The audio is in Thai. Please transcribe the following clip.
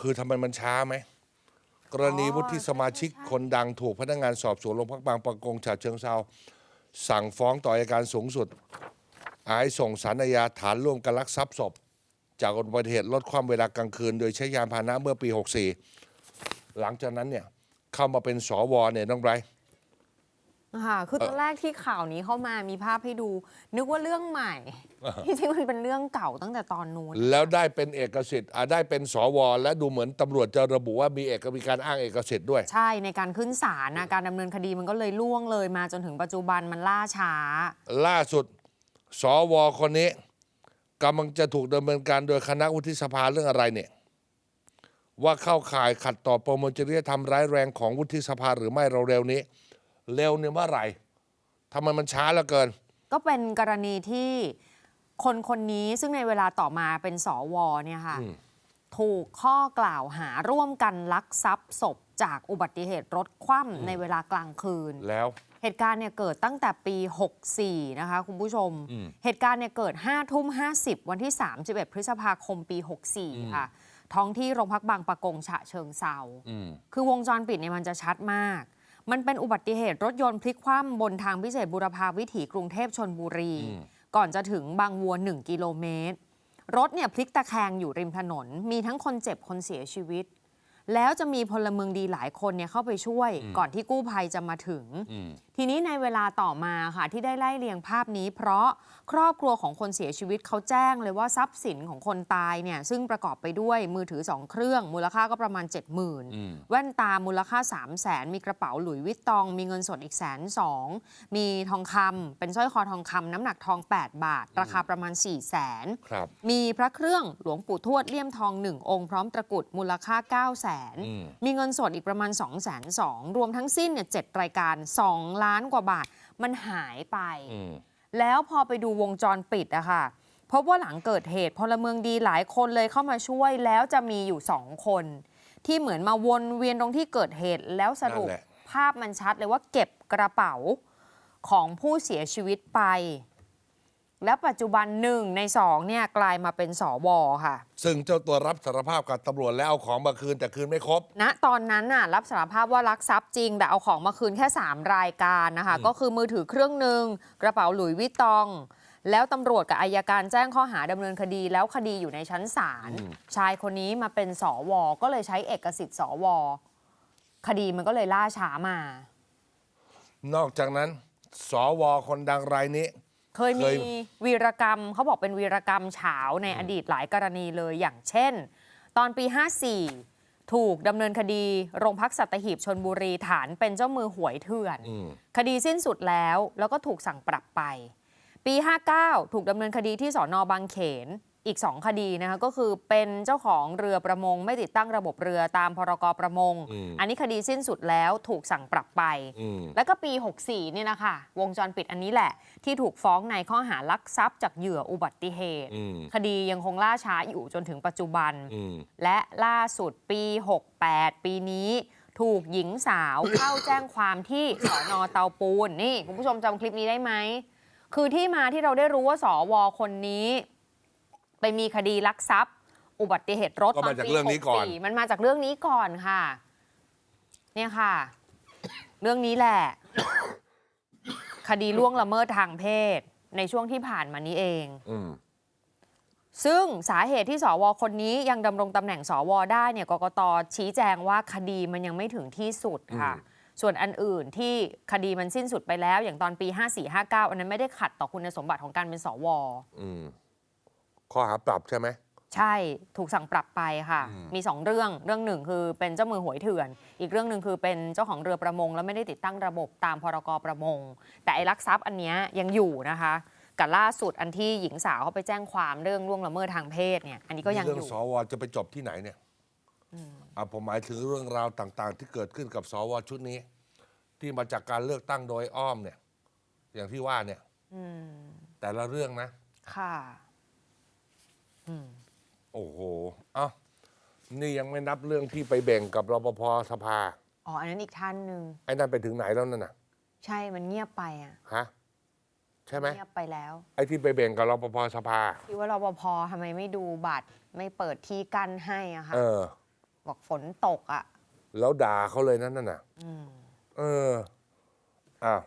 คือทำไมมันช้าไหม กรณีอ๋อวุฒิสมาชิกใช่ใช่คนดังถูกพนักงานสอบสวนโรงพักบางปะกงฉะเชิงเซาสั่งฟ้องต่ออัยการสูงสุด อายส่งสารอาญาฐานร่วมกันลักทรัพย์ศพ จากอุบัติเหตุลดความเวลากลางคืน โดยใช้ยานพาหนะเมื่อปี 64 หลังจากนั้นเนี่ยเข้ามาเป็นสวเนี่ยน้องไบรท์ค่ะคือตอนแรกที่ข่าวนี้เข้ามามีภาพให้ดู นึกว่าเรื่องใหม่ที่ จริงมันเป็นเรื่องเก่าตั้งแต่ตอนนู้นแล้วได้เป็นเอกสิทธิ์อะได้เป็นสว และดูเหมือนตำรวจจะระบุว่ามีเอกมีการอ้างเอกสิทธิ์ด้วย ใช่ในการขึ้นศาลนะการดำเนินคดีมันก็เลยล่วงเลยมาจนถึงปัจจุบันมันล่าช้า ล่าสุด สว คนนี้กำลังจะถูกดำเนินการโดยคณะวุฒิสภาเรื่องอะไรเนี่ย ว่าเข้าข่ายขัดต่อประมวลจริยธรรมร้ายแรงของวุฒิสภาหรือไม่เร็วๆนี้ เร็วเนี่ยเมื่อไหร่ทำไมมันช้าเหลือเกิน ก็เป็นกรณีที่ คนคนนี้ซึ่งในเวลาต่อมาเป็นสวเนี่ยค่ะอืมถูกข้อกล่าวหาร่วมกันลักทรัพย์ศพจากอุบัติเหตุรถคว่ำในเวลากลางคืน แล้วเหตุการณ์เนี่ยเกิดตั้งแต่ปี 64 นะคะคุณผู้ชมอืมเหตุการณ์เนี่ยเกิด 5 ทุ่ม 50 วันที่ 31 พฤษภาคมปี 64 ค่ะ ท้องที่โรงพักบางปะกงฉะเชิงเซาอืมคือวงจรปิดเนี่ยมันจะชัดมาก มันเป็นอุบัติเหตุรถยนต์พลิกคว่ำบนทางพิเศษบุรพาวิถีกรุงเทพชนบุรีอืม ก่อนจะถึงบางวัว 1 กิโลเมตร รถเนี่ยพลิกตะแคงอยู่ริมถนน มีทั้งคนเจ็บคนเสียชีวิต แล้วจะมีพลเมืองดีหลายคนเนี่ยเข้าไปช่วยก่อนที่กู้ภัยจะมาถึงอืมทีนี้ในเวลาต่อมาค่ะที่ได้ไล่เรียงภาพนี้ เพราะครอบครัวของคนเสียชีวิตเขาแจ้งเลยว่าทรัพย์สินของคนตายเนี่ยซึ่งประกอบไปด้วยมือถือ 2 เครื่อง มูลค่าก็ประมาณ 70,000อืมแว่นตามูลค่า 3 0 0แสนมีกระเป๋าหลุยส์วิตตอง มีเงินสดอีกแสนสองมีทองคำเป็นสร้อยคอทองคำน้ำหนักทอง 8 บาท ราคาประมาณ 4 0 0แสนครับมีพระเครื่องหลวงปู่ทวดเลี่ยมทองหนึ่งองค์พร้อมตะกรุดมูลค่า9 0 0แสนอืมมีเงินสดอีกประมาณ 2 2 0 0 0รวมทั้งสิ้นเนี่ยเจ็ดรายการ 2 ล้านกว่าบาทมันหายไปอืมแล้วพอไปดูวงจรปิดอะค่ะพบว่าหลังเกิดเหตุพลเมืองดีหลายคนเลยเข้ามาช่วยแล้วจะมีอยู่สองคน ที่เหมือนมาวนเวียนตรงที่เกิดเหตุแล้วสรุปนั่นแหละภาพมันชัดเลยว่าเก็บกระเป๋าของผู้เสียชีวิตไป แล้วปัจจุบันหนึ่งในสองเนี่ยกลายมาเป็นสวค่ะ ซึ่งเจ้าตัวรับสารภาพกับตำรวจแล้วเอาของมาคืนแต่คืนไม่ครบ ณตอนนั้นน่ะรับสารภาพว่ารักทรัพย์จริง แต่เอาของมาคืนแค่ 3 รายการนะคะ ก็คือมือถือเครื่องหนึ่งกระเป๋าหลุยส์วิตตอง แล้วตำรวจกับอายการแจ้งข้อหาดำเนินคดีแล้วคดีอยู่ในชั้นศาลอืม ชายคนนี้มาเป็นสวก็เลยใช้เอกสิทธิ์สวคดีมันก็เลยล่าช้ามา นอกจากนั้น สวคนดังรายนี้ เคยเคมียวีรกรรมเขาบอกเป็นวีรกรรมเฉาในอดีตหลายกรณีเลยอย่างเช่น ตอนปี 54 ถูกดำเนินคดีโรงพักสัตหีบชนบุรีฐานเป็นเจ้ามือหวยเถื่อนอืมคดีสิ้นสุดแล้วแล้วก็ถูกสั่งปรับไป ปี 59 ถูกดำเนินคดีที่สอนอบางเขน อีก 2 คดีนะคะก็คือเป็นเจ้าของเรือประมง ไม่ติดตั้งระบบเรือตามพรกประมงอืมอันนี้คดีสิ้นสุดแล้วถูกสั่งปรับไปอืมแล้วก็ปี 64เนี่ยนะคะวงจรปิดอันนี้แหละ ที่ถูกฟ้องในข้อหาลักทรัพย์จากเหยื่ออุบัติเหตุอืมคดียังคงล่าช้าอยู่จนถึงปัจจุบันอืมและล่าสุดปี 68 ปีนี้ถูกหญิงสาวเข้าแจ้งความที่สอนอเตาปูนนี่คุณผู้ชมจำคลิปนี้ได้ไหมคือที่มาที่เราได้รู้ว่าสวคนนี้ ไปมีคดีลักทรัพย์ อุบัติเหตุรถก็มาจากเรื่องนี้ก่อน 64มันมาจากเรื่องนี้ก่อนค่ะ เนี่ยค่ะ เรื่องนี้แหละ คดีล่วงละเมิดทางเพศ ในช่วงที่ผ่านมานี้เอง อืม ซึ่งสาเหตุที่สวคนนี้ยังดำรงตำแหน่งสวได้เนี่ยกกตชี้แจงว่าคดีมันยังไม่ถึงที่สุดค่ะ อืม ส่วนอันอื่นที่คดีมันสิ้นสุดไปแล้ว อย่างตอนปี 54-59 อันนั้นไม่ได้ขัดต่อคุณสมบัติของการเป็นสว อืม ข้อหาปรับใช่ไหมใช่ถูกสั่งปรับไปค่ะอืมมีสองเรื่องเรื่องหนึ่งคือเป็นเจ้ามือหวยเถื่อน อีกเรื่องหนึ่งคือเป็นเจ้าของเรือประมง แล้วไม่ได้ติดตั้งระบบตามพรกประมง แต่ไอ้ลักทรัพย์อันเนี้ยยังอยู่นะคะกับล่าสุดอันที่หญิงสาวเขาไปแจ้งความเรื่องล่วงละเมิดทางเพศเนี่ยอันนี้ก็ยังเรื่อองยู่สวจะไปจบที่ไหนเนี่ยอะผมหมายถึงเรื่องราวต่างๆ ที่เกิดขึ้นกับสวชุดนี้ ที่มาจากการเลือกตั้งโดยอ้อมเนี่ย อย่างที่ว่าเนี่ยอืมแต่ละเรื่องนะ ค่ะอืม โอ้โหเอ้านี่ยังไม่นับเรื่องที่ไปแบ่งกับรปภสภา อ๋อ อันนั้นอีกท่านหนึ่ง ไอ้นั่นไปถึงไหนแล้วนั่นน่ะ ใช่ มันเงียบไปอะ ฮะ ใช่ไหมเงียบไปแล้ว ไอ้ที่ไปเบ่งกับรปภสภา ที่ว่ารปภทำไมไม่ดูบัตร ไม่เปิดที่กั้นให้อะค่ะเออ บอกฝนตกอะแล้วด่าเขาเลยนั่นน่ะ อืม เออ อ้าว